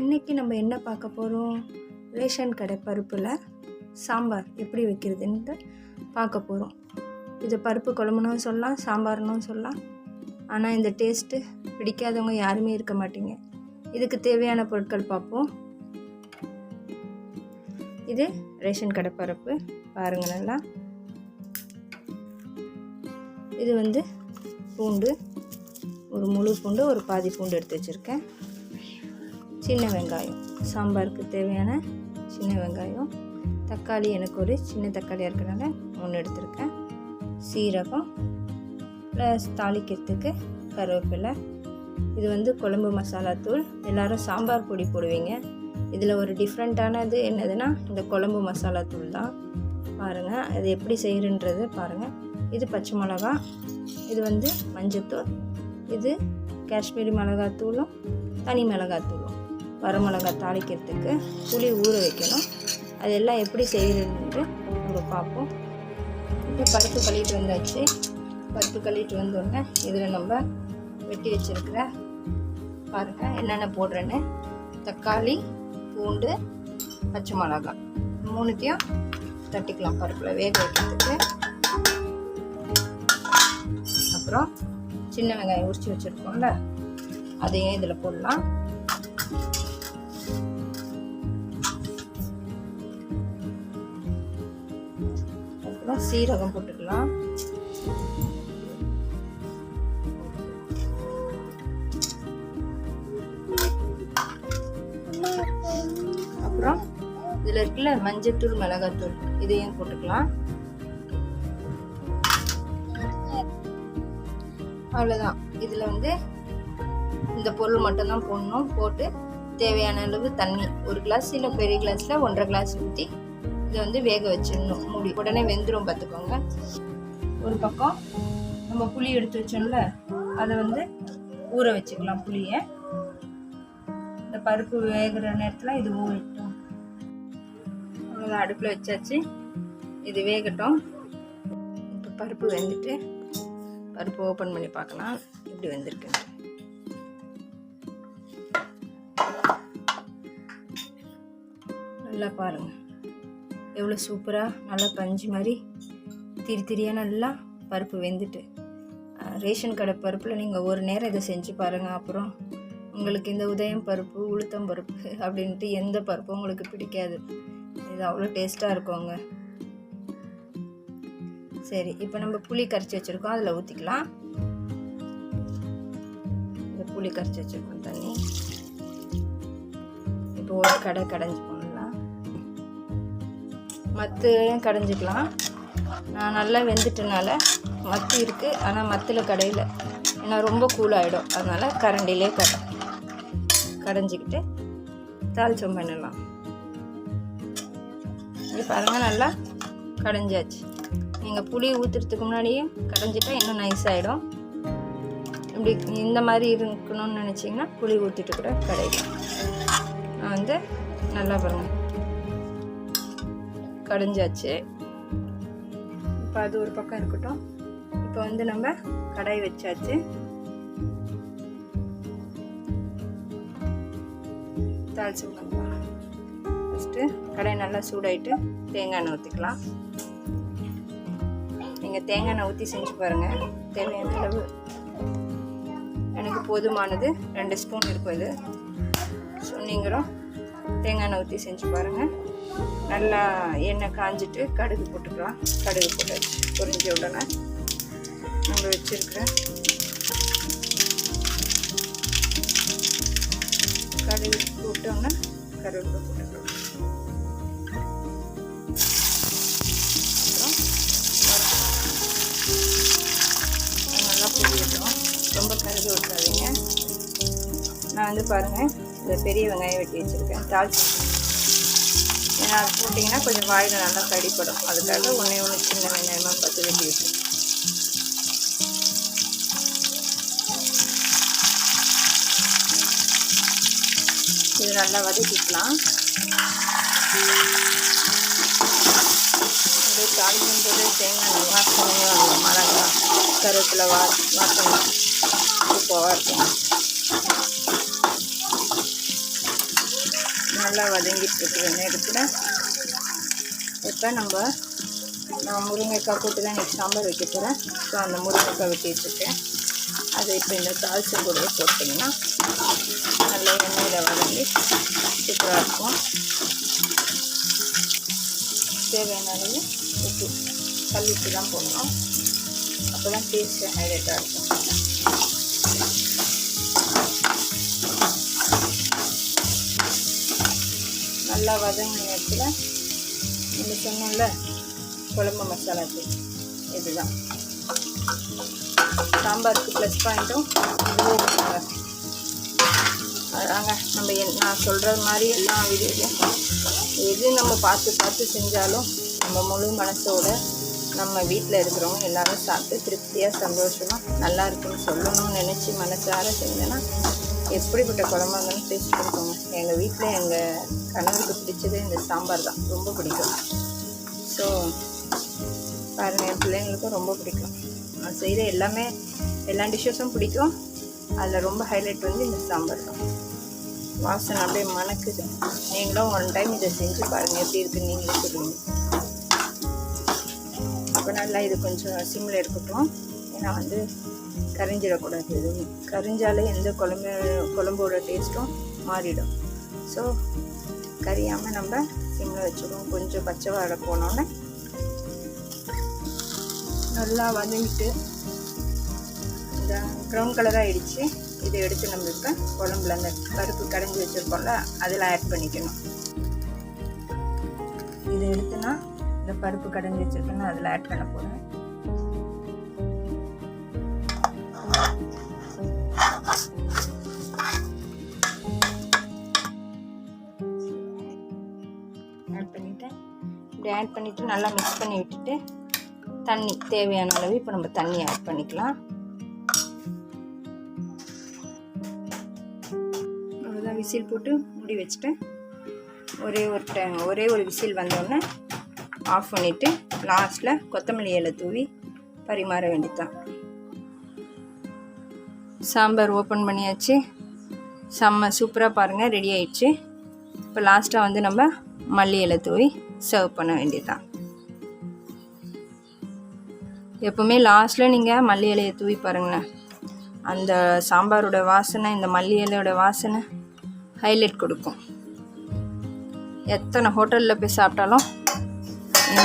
இன்றைக்கி நம்ம என்ன பார்க்க போகிறோம் ரேஷன் கடை பருப்பில் சாம்பார் எப்படி வைக்கிறதுன்ட்டு பார்க்க போகிறோம் இது பருப்பு குழம்புனும் சொல்லலாம் சாம்பார்னும் சொல்லலாம். ஆனால் இந்த டேஸ்ட்டு பிடிக்காதவங்க யாருமே இருக்க மாட்டீங்க. இதுக்கு தேவையான பொருட்கள் பார்ப்போம். இது ரேஷன் கடை பருப்பு. பாருங்கள் நல்லா. இது வந்து பூண்டு ஒரு முழு பூண்டு ஒரு பாதி பூண்டு எடுத்து வச்சுருக்கேன். சின்ன வெங்காயம். சாம்பாருக்கு தேவையான சின்ன வெங்காயம். தக்காளி எனக்கு ஒரு சின்ன தக்காளியாக இருக்கிறனால ஒன்று எடுத்திருக்கேன். சீரகம் ப்ளஸ் தாளிக்கிறதுக்கு கருவேப்பிலை. இது வந்து குழம்பு மசாலா தூள். எல்லோரும் சாம்பார் பொடி போடுவீங்க. இதில் ஒரு டிஃப்ரெண்ட்டானது என்னதுன்னா இந்த குழம்பு மசாலா தூள் தான். பாருங்கள் அது எப்படி செய்கிறன்றது பாருங்கள் இது பச்சை மிளகா இது வந்து மஞ்சத்தூள். இது காஷ்மீரி மிளகாத்தூளும் தனி மிளகாத்தூள் வரமிளகாய் தாளிக்கிறதுக்கு புளி ஊற வைக்கணும். அதெல்லாம் எப்படி செய்கிறதுன்ட்டு நம்ம பார்ப்போம். இப்போ பருப்பு கழுவிட்டு வந்தாச்சு. பருப்பு கழுவிட்டு வந்தோடனே இதில் நம்ம வெட்டி வச்சுருக்கிற பாருங்கள் என்னென்ன போடுறேன்னு. தக்காளி பூண்டு பச்சை மிளகாய். மூணுத்தையும் தட்டிக்கலாம் பருப்பில் வேக வைக்கிறதுக்கு. அப்புறம் சின்ன வெங்காயம் உரிச்சு வச்சுருக்கோம்ல அதையும் இதில் போடலாம். அப்புறம் சீரகம் போட்டுக்கலாம். அப்புறம் இதில் இருக்குல்ல மஞ்சத்தூள் மிளகாத்தூள் இதையும் போட்டுக்கலாம். அவ்வளோதான் இதில் வந்து இந்த பொருள் மட்டும்தான் போடணும். போட்டு தேவையான அளவு தண்ணி ஒரு கிளாஸ் இல்லை பெரிய கிளாஸில் ஒன்றரை கிளாஸ் ஊற்றி இதை வந்து வேக வச்சிடணும். மூடி. உடனே வெந்துடும் பார்த்துக்கோங்க. ஒரு பக்கம் நம்ம புளி எடுத்து வச்சோம்ல அதை வந்து ஊற வச்சுக்கலாம் புளியை. இந்த பருப்பு வேகிற நேரத்தில் இது ஊறட்டும். அவ்வளோதான் அடுப்பில் வச்சாச்சு. இது வேகட்டும். இப்போ பருப்பு வெந்துட்டு பருப்பு ஓப்பன் பண்ணி பார்க்கலாம். இப்படி வெந்திருக்கு நல்லா பாருங்கள் எவ்வளோ சூப்பராக நல்லா பஞ்சு மாதிரி திரி திரியாக நல்லா பருப்பு வெந்துட்டு. ரேஷன் கடை பருப்பில் நீங்கள் ஒரு நேரம் இதை செஞ்சு பாருங்கள் அப்புறம் உங்களுக்கு இந்த உதயம் பருப்பு உளுத்தம் பருப்பு அப்படின்ட்டு எந்த பருப்பும் உங்களுக்கு பிடிக்காது. இது அவ்வளோ டேஸ்ட்டாக இருக்குங்க. சரி இப்போ நம்ம புளி கரைச்சி வச்சுருக்கோம். அதில் ஊற்றிக்கலாம் இந்த புளி கரைச்சி வச்சுருக்கோம் தண்ணி. இப்போ ஒரு கடை கடைஞ்சி மத்துலையும் மத்தையும் கடைஞ்சிக்கலாம். நான் நல்லா வெந்துட்டனால மத்து இருக்குது ஆனால் மத்தில் கடையில். ஏன்னா ரொம்ப கூலாகிடும் அதனால் கரண்டிலே கடை கடைஞ்சிக்கிட்டு தாளிச்சம் பண்ணலாம். இது பாருங்கள் நல்லா கடைஞ்சாச்சு. நீங்கள் புளி ஊற்றுறதுக்கு முன்னாடியே கடைஞ்சிட்டா இன்னும் நைஸ் ஆகிடும் இப்படி இந்த மாதிரி இருக்கணும்னு நினச்சிங்கன்னா புளி ஊற்றிட்டு கூட கடையில் நான் வந்து நல்லா பாருங்கள் கடைஞ்சாச்சு. இப்போ அது ஒரு பக்கம் இருக்கட்டும். இப்போ வந்து நம்ம கடாய் வச்சாச்சு. தாளிச்சு ஃபஸ்ட்டு கடாய் நல்லா சூடாயிட்டு தேங்காய் எண்ணெய் ஊற்றிக்கலாம் நீங்கள் தேங்காய் எண்ணெய் ஊற்றி செஞ்சு பாருங்கள் தேவையான அளவு எனக்கு போதுமானது ரெண்டு ஸ்பூன் இருக்கும் இது. ஸோ நீங்களும் தேங்காய் எண்ணெய் ஊற்றி செஞ்சு பாருங்கள் நல்லா எண்ணெய் காஞ்சிட்டு கடுகு போட்டுக்கலாம். கடுகு போட்டு பொரிஞ்ச உடனே நம்ம வச்சுருக்கிற கடுகு போட்டோன்னா கருவேப்பிலை போட்டுக்கலாம். நல்லா பொரியட்டும் ரொம்ப கருது விட்டுறாதீங்க நான் வந்து பாருங்கள் இந்த பெரிய வெங்காயம் வெட்டி வச்சுருக்கேன். தாளிச்சு போட்டிங்கன்னா கொஞ்சம் வாயில் நல்லா கடிப்படும். அதுக்காக ஒன்றே ஒன்று சின்ன வெங்காயமாக பார்த்து வெட்டி இது நல்லா வதக்கிக்கலாம். அப்படியே தாளிக்கும் போது தேங்காய் வாசனையும் அந்த மிளகா கருவேப்பிலை வா வாசனை. சூப்பராக இருக்கும். நல்லா வதங்கிட்டு இருக்கிற நேரத்தில் இப்போ நம்ம நான் முருங்கைக்காய் கூட்டு தான் எனக்கு சாம்பார் வைக்க போகிறேன் ஸோ அந்த முருங்கைக்காய் வெட்டி அதை இப்போ இந்த தாளிச்சு கூட போட்டிங்கன்னா நல்லா எண்ணெயில் வதங்கி சூப்பராக இருக்கும். தேவையான அளவு உப்பு கல்லுப்பு தான் போடணும். அப்போ தான் டேஸ்ட்டு ஹைலைட்டாக இருக்கும். நல்லா வதங்கின நேரத்தில் நம்ம சொன்னோம்ல குழம்பு மசாலா தூள் இதுதான். சாம்பாருக்கு ப்ளஸ் பாயிண்ட்டும் அதாங்க நம்ம என் நான் சொல்கிற மாதிரி எல்லா வீடியோலையும் எது நம்ம பார்த்து பார்த்து செஞ்சாலும் நம்ம முழு மனசோட நம்ம வீட்டில் இருக்கிறவங்க எல்லாரும் சாப்பிட்டு திருப்தியாக சந்தோஷமாக நல்லா இருக்குன்னு சொல்லணும்னு நினச்சி மனசார செஞ்சேன்னா எப்படிப்பட்ட குழம்பா இருந்தாலும் டேஸ்ட் கொடுக்கோங்க. எங்கள் வீட்டில் எங்கள் கணவருக்கு பிடிச்சது இந்த சாம்பார் தான். ரொம்ப பிடிக்கும். ஸோ பாருங்கள் என் பிள்ளைங்களுக்கும் ரொம்ப பிடிக்கும். நான் செய்கிற எல்லாமே எல்லா டிஷ்ஷஸும் பிடிக்கும். அதில் ரொம்ப ஹைலைட் வந்து இந்த சாம்பார் தான். வாசனை அப்படியே மணக்குது. நீங்களும் ஒன் டைம் இதை செஞ்சு பாருங்கள் எப்படி இருக்குன்னு நீங்களே சொல்லுவீங்க அப்போ நல்லா இது கொஞ்சம் சிம்மில் இருக்கட்டும் ஏன்னா வந்து கரிஞ்சிடக்கூடாது. எதுவும் கரிஞ்சாலே எந்த குழம்பு குழம்போட டேஸ்ட்டும் மாறிடும். ஸோ கரியாமல் நம்ம சிம்மில் வச்சுருவோம் கொஞ்சம் பச்சை வாடை போனோன்னே நல்லா வதங்கிட்டு இந்த ப்ரௌன் கலராக ஆகிடுச்சு இதை எடுத்து நம்ம இப்போ குழம்புல அந்த பருப்பு கடைஞ்சி வச்சுருக்கோம்ல அதில் ஆட் பண்ணிக்கணும். இதை எடுத்துனா இந்த பருப்பு கடைஞ்சி வச்சுருக்கேன்னா அதில் ஆட் பண்ண போகிறேன் ஆட் பண்ணிவிட்டேன் இப்படி ஆட் பண்ணிவிட்டு நல்லா மிக்ஸ் பண்ணி விட்டுட்டு தண்ணி தேவையான அளவு இப்போ நம்ம தண்ணி ஆட் பண்ணிக்கலாம். அவ்வளோதான் விசில் போட்டு மூடி வச்சுட்டேன். ஒரே ஒரு டைம் ஒரே ஒரு விசில் வந்தோடனே ஆஃப் பண்ணிவிட்டு லாஸ்ட்டில் கொத்தமல்லி இலை தூவி பரிமாற வேண்டியதான் சாம்பார் ஓப்பன் பண்ணியாச்சு. செம்ம சூப்பராக பாருங்கள் ரெடி ஆயிடுச்சு. இப்போ லாஸ்ட்டாக வந்து நம்ம மல்லி இலை தூவி சர்வ் பண்ண வேண்டியதுதான். எப்போவுமே லாஸ்ட்டில் நீங்கள் மல்லி இலையை தூவி பாருங்களேன். அந்த சாம்பாரோட வாசனை இந்த மல்லி இலையோட வாசனை ஹைலைட் கொடுக்கும். எத்தனை ஹோட்டலில் போய் சாப்பிட்டாலும்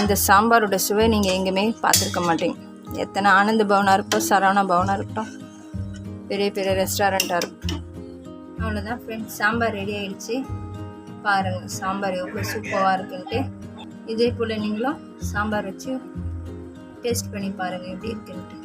இந்த சாம்பாரோட சுவை நீங்கள் எங்கேயுமே பார்த்துருக்க மாட்டீங்க. எத்தனை ஆனந்த பவனாக இருக்கட்டும் சரவணா பவனாக இருக்கட்டும் பெரிய பெரிய ரெஸ்டாரண்ட்டாக இருக்கட்டும். அவ்வளோதான் ஃப்ரெண்ட்ஸ் சாம்பார் ரெடி ஆகிடுச்சு பாருங்கள் சாம்பார் எவ்வளோ சூப்பராக இருக்குன்ட்டு. இதே போல் நீங்களும் சாம்பார் வச்சு டேஸ்ட் பண்ணி பாருங்கள் எப்படி இருக்குன்ட்டு.